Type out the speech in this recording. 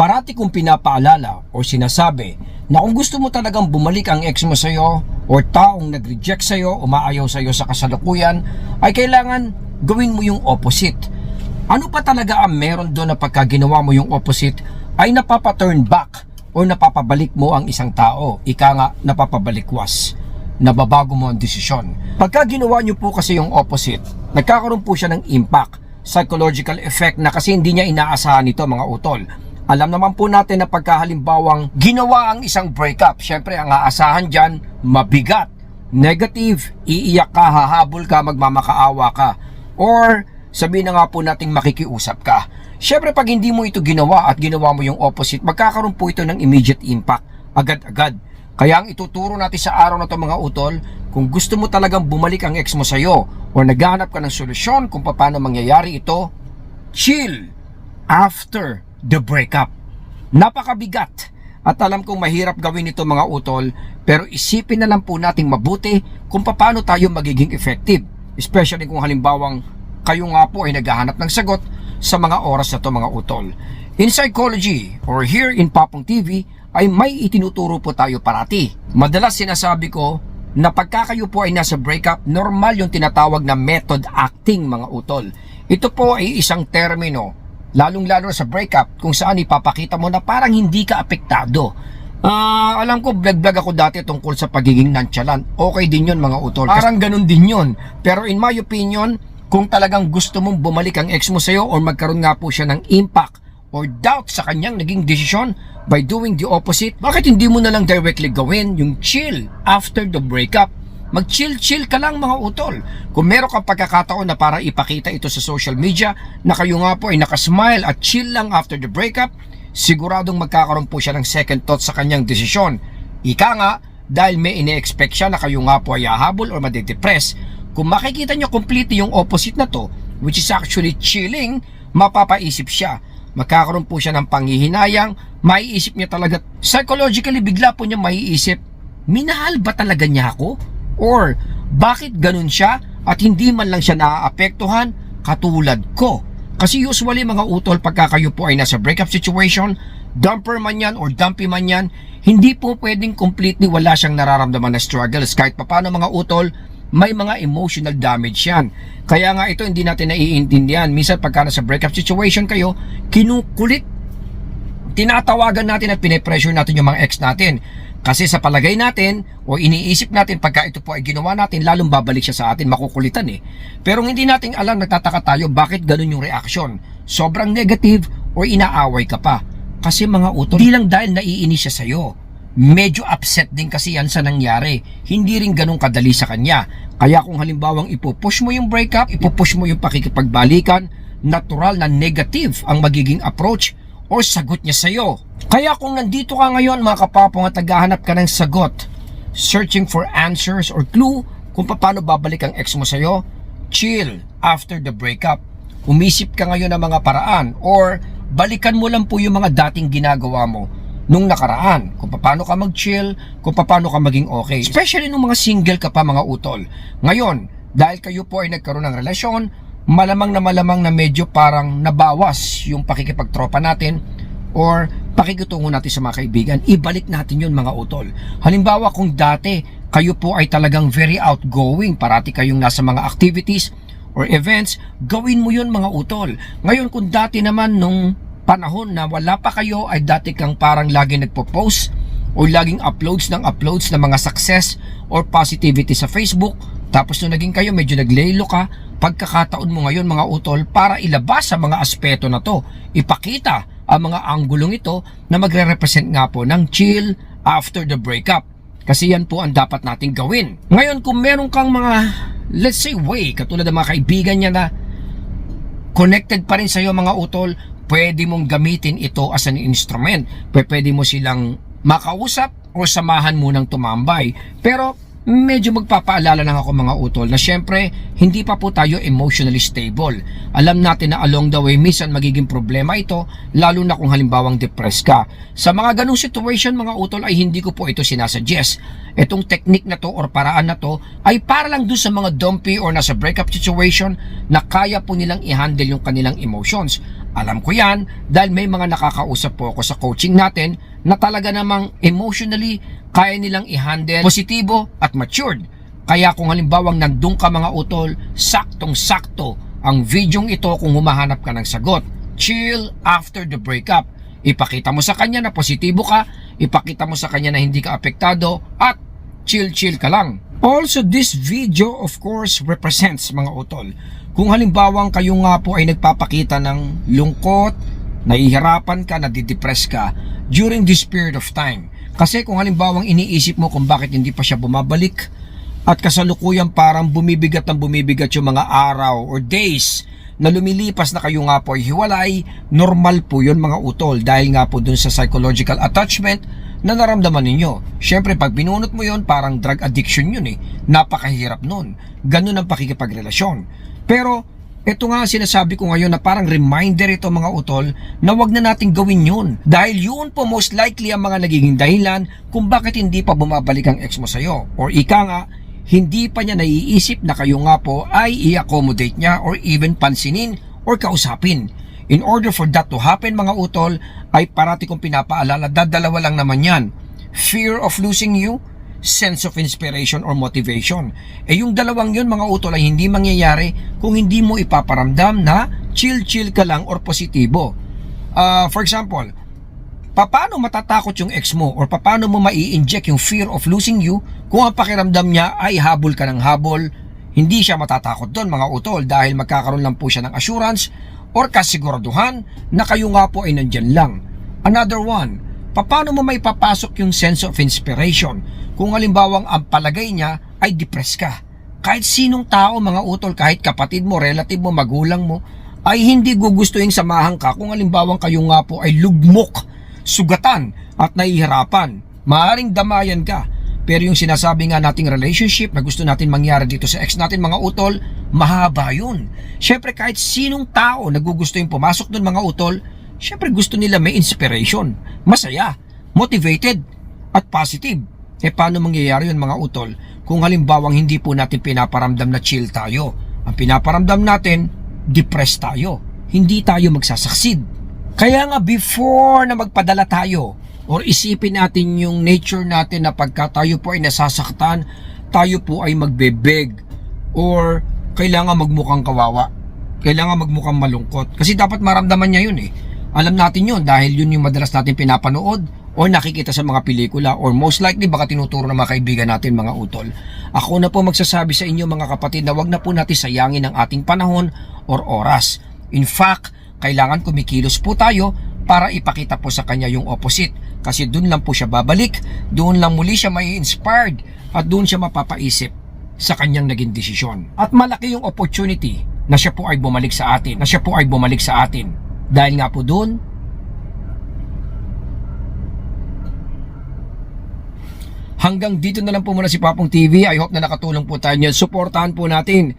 Parati kong pinapaalala o sinasabi na kung gusto mo talagang bumalik ang ex mo sa'yo o taong nag-reject sa'yo, umaayaw sa'yo sa kasalukuyan, ay kailangan gawin mo yung opposite. Ano pa talaga ang meron doon na pagka ginawa mo yung opposite ay napapaturn back o napapabalik mo ang isang tao. Ika nga, napapabalikwas. Nababago mo ang desisyon. Pagka ginawa nyo po kasi yung opposite, nagkakaroon po siya ng impact, psychological effect na kasi hindi niya inaasahan ito mga utol. Alam naman po natin na pagkahalimbawang ginawa ang isang breakup, syempre ang aasahan dyan, mabigat, negative, iiyak ka, hahabol ka, magmamakaawa ka, or sabihin na nga po nating makikiusap ka. Syempre pag hindi mo ito ginawa at ginawa mo yung opposite, magkakaroon po ito ng immediate impact, agad-agad. Kaya ang ituturo natin sa araw na to mga utol, kung gusto mo talagang bumalik ang ex mo sa'yo, or naghahanap ka ng solusyon kung paano mangyayari ito, chill after the breakup. Napakabigat at alam kong mahirap gawin ito mga utol pero isipin na lang po nating mabuti kung paano tayo magiging effective. Especially kung halimbawang kayo nga po ay naghahanap ng sagot sa mga oras na to mga utol. In psychology or here in Papong TV ay may itinuturo po tayo parati. Madalas sinasabi ko na pagka kayo po ay nasa breakup, normal yung tinatawag na method acting mga utol. Ito po ay isang termino lalong-lalo sa breakup kung saan ipapakita mo na parang hindi ka apektado. Ah, alam ko vlog-vlog ako dati tungkol sa pagiging nonchalant. Okay din 'yon mga utol. Parang ganun din 'yon. Pero in my opinion, kung talagang gusto mong bumalik ang ex mo sa'yo or magkaroon nga po siya ng impact or doubt sa kanyang naging desisyon by doing the opposite, bakit hindi mo na lang directly gawin yung chill after the breakup? Mag-chill-chill ka lang mga utol. Kung meron kang pagkakataon na para ipakita ito sa social media na kayo nga po ay nakasmile at chill lang after the breakup, siguradong magkakaroon po siya ng second thought sa kanyang desisyon. Ika nga, dahil may ine-expect siya na kayo nga po ay hahabol or madidepress, kung makikita nyo complete yung opposite na to, which is actually chilling, mapapaisip siya. Magkakaroon po siya ng panghihinayang, maiisip niya talaga, psychologically bigla po niya maiisip, minahal ba talaga niya ako? Or bakit ganun siya at hindi man lang siya naaapektuhan katulad ko? Kasi usually mga utol pagka kayo po ay nasa breakup situation, dumper man yan or dumpy man yan, hindi po pwedeng completely wala siyang nararamdaman na struggles. Kahit papano mga utol, may mga emotional damage yan. Kaya nga ito hindi natin naiintindihan. Minsan pagka nasa breakup situation kayo, kinukulit tinatawagan natin at pinipressure natin yung mga ex natin. Kasi sa palagay natin o iniisip natin pagka ito po ay ginawa natin, lalong babalik siya sa atin, makukulitan eh. Pero hindi natin alam, nagtataka tayo bakit ganun yung reaksyon. Sobrang negative o inaaway ka pa. Kasi mga utol, hindi lang dahil naiinis siya sa'yo. Medyo upset din kasi yan sa nangyari. Hindi rin ganun kadali sa kanya. Kaya kung halimbawang ipupush mo yung breakup, ipupush mo yung pakikipagbalikan, natural na negative ang magiging approach o sagot niya sa'yo. Kaya kung nandito ka ngayon mga kapapong at naghahanap ka ng sagot, searching for answers or clue kung paano babalik ang ex mo sa'yo, chill after the breakup. Umisip ka ngayon ng mga paraan or balikan mo lang po yung mga dating ginagawa mo nung nakaraan. Kung paano ka mag-chill, kung paano ka maging okay. Especially nung mga single ka pa mga utol. Ngayon, dahil kayo po ay nagkaroon ng relasyon, malamang na malamang na medyo parang nabawas yung pakikipagtropa natin or pakikitungo natin sa mga kaibigan, ibalik natin yun mga utol. Halimbawa kung dati kayo po ay talagang very outgoing, parati kayong nasa mga activities or events, gawin mo yun mga utol. Ngayon kung dati naman nung panahon na wala pa kayo ay dati kang parang lagi nagpo-post o laging uploads ng uploads ng mga success or positivity sa Facebook tapos nung naging kayo medyo naglaylo ka pagkakataon mo ngayon mga utol para ilabas sa mga aspeto na to ipakita ang mga anggulong ito na magre-represent nga po ng chill after the breakup kasi yan po ang dapat nating gawin ngayon kung meron kang mga let's say way katulad ng mga kaibigan niya na connected pa rin sa iyo mga utol, pwede mong gamitin ito as an instrument. Pwede mo silang makausap o samahan mo ng tumambay. Pero medyo magpapaalala lang ako mga utol na syempre hindi pa po tayo emotionally stable. Alam natin na along the way minsan magiging problema ito lalo na kung halimbawang depressed ka. Sa mga ganong situation mga utol ay hindi ko po ito sinasuggest. Itong technique na to or paraan na to ay para lang dun sa mga dumpy or nasa breakup situation na kaya po nilang i-handle yung kanilang emotions. Alam ko yan dahil may mga nakakausap po ako sa coaching natin na talaga namang emotionally kaya nilang i-handle positibo at matured. Kaya kung halimbawang nandun ka mga utol, saktong-sakto ang videong ito kung humahanap ka ng sagot. Chill after the breakup. Ipakita mo sa kanya na positibo ka, ipakita mo sa kanya na hindi ka apektado at chill-chill ka lang. Also, this video of course represents mga utol. Kung halimbawang kayo nga po ay nagpapakita ng lungkot, nahihirapan ka, nadidepress ka during this period of time. Kasi kung halimbawang iniisip mo kung bakit hindi pa siya bumabalik at kasalukuyan parang bumibigat ng bumibigat yung mga araw or days na lumilipas na kayo nga po ay hiwalay, normal po yun mga utol dahil nga po dun sa psychological attachment na naramdaman ninyo. Siyempre, pag binunot mo yun, parang drug addiction yun eh. Napakahirap nun. Ganun ang pakikipagrelasyon. Pero, ito nga sinasabi ko ngayon na parang reminder ito mga utol na wag na nating gawin yun. Dahil yun po most likely ang mga nagiging dahilan kung bakit hindi pa bumabalik ang ex mo sa'yo. Or ika nga, hindi pa niya naiisip na kayo nga po ay i-accommodate niya or even pansinin or kausapin. In order for that to happen mga utol, ay parati kong pinapaalala, dadalawa lang naman yan. Fear of losing you, sense of inspiration or motivation. Eh yung dalawang yun mga utol ay hindi mangyayari kung hindi mo ipaparamdam na chill-chill ka lang or positibo. Ah, for example, paano matatakot yung ex mo or paano mo mai-inject yung fear of losing you kung ang pakiramdam niya ay habol ka ng habol, hindi siya matatakot doon mga utol dahil magkakaroon lang po siya ng assurance or kasiguraduhan na kayo nga po ay nandyan lang. Another one, paano mo may papasok yung sense of inspiration kung halimbawang ang palagay niya ay depressed ka? Kahit sinong tao mga utol, kahit kapatid mo, relative mo, magulang mo, ay hindi gugustuhin samahan ka kung halimbawang kayo nga po ay lugmok, sugatan at nahihirapan. Maaring damayan ka. Pero yung sinasabi nga nating relationship na gusto natin mangyari dito sa ex natin mga utol, mahaba yun. Siyempre kahit sinong tao nagugusto yung pumasok doon mga utol, siyempre gusto nila may inspiration, masaya, motivated, at positive. Eh paano mangyayari yun mga utol kung halimbawang hindi po natin pinaparamdam na chill tayo? Ang pinaparamdam natin, depressed tayo. Hindi tayo magsasucceed. Kaya nga before na magpadala tayo or isipin natin yung nature natin na pagka tayo po ay nasasaktan, tayo po ay magbebeg or kailangan magmukhang kawawa. Kailangan magmukhang malungkot. Kasi dapat maramdaman niya yun eh. Alam natin yun dahil yun yung madalas natin pinapanood or nakikita sa mga pelikula or most likely baka tinuturo ng mga kaibigan natin mga utol. Ako na po magsasabi sa inyo mga kapatid na wag na po natin sayangin ang ating panahon or oras. In fact, kailangan kumikilos po tayo para ipakita po sa kanya yung opposite. Kasi doon lang po siya babalik, doon lang muli siya may inspired at doon siya mapapaisip sa kanyang naging desisyon. At malaki yung opportunity na siya po ay bumalik sa atin, na siya po ay bumalik sa atin. Dahil nga po doon, hanggang dito na lang po muna si Papong TV. I hope na nakatulong po tayo niyan. Suportahan po natin